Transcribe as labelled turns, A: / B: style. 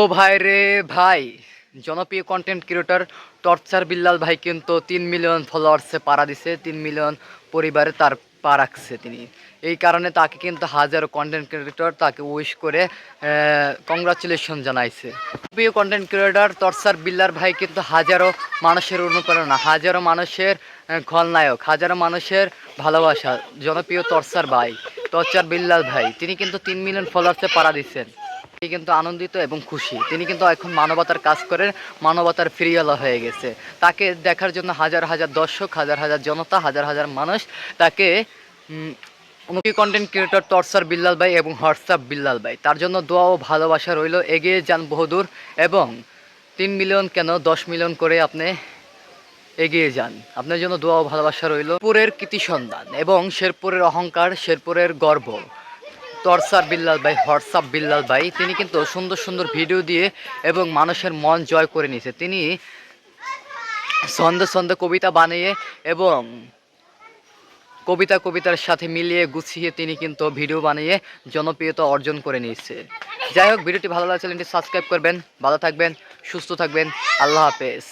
A: ও ভাই রে ভাই, জনপ্রিয় কন্টেন্ট ক্রিয়েটর টর্চার বিল্লাল ভাই কিন্তু তিন মিলিয়ন ফলোয়ার্সে পাড়া দিছে, তিন মিলিয়ন পরিবারে তার পা রাখছে তিনি। এই কারণে তাকে কিন্তু হাজারো কন্টেন্ট ক্রিয়েটর তাকে উইশ করে কংগ্রাচুলেশন জানাইছে। প্রিয় কন্টেন্ট ক্রিয়েটর টর্চার বিল্লার ভাই কিন্তু হাজারো মানুষের অনুপ্রেরণা, হাজারো মানুষের খলনায়ক, হাজারো মানুষের ভালোবাসা, জনপ্রিয় টর্চার ভাই, টর্চার বিল্লাল ভাই, তিনি কিন্তু তিন মিলিয়ন ফলোয়ার্সে পাড়া দিচ্ছেন কিন্তু আনন্দিত এবং খুশি। তিনি কিন্তু এখন মানবতার কাজ করেন মানবতার ফিরিয়ালা হয়ে গেছে। তাকে দেখার জন্য হাজার হাজার দর্শক, হাজার হাজার জনতা, হাজার হাজার মানুষ তাকে অনুকি content creator torture Billal Bhai এবং হোয়াটসঅ্যাপ বিল্লাল ভাই। তার জন্য দোয়া ও ভালোবাসা রইল। এগিয়ে যান বহুদূর এবং তিন মিলিয়ন কেন দশ মিলিয়ন করে আপনি এগিয়ে যান। আপনার জন্য দোয়া ও ভালোবাসা রইল। পুরের কৃতি সন্ধান এবং শেরপুরের অহংকার, শেরপুরের গর্ব। টর্চার বিল্লাল ভাই, হোয়াটসঅ্যাপ বিল্লাল ভাই, তিনি কিন্তু সুন্দর সুন্দর ভিডিও দিয়ে এবং মানুষের মন জয় করে নিয়েছে। তিনি ছন্দে ছন্দে কবিতা বানিয়ে এবং কবিতা কবিতার সাথে মিলিয়ে গুছিয়ে তিনি কিন্তু ভিডিও বানিয়ে জনপ্রিয়তা অর্জন করে নিয়েছে। যাই হোক, ভিডিওটি ভালো লাগলে চ্যানেলটি সাবস্ক্রাইব করবেন, ভালো থাকবেন, সুস্থ থাকবেন, আল্লাহ হাফেজ।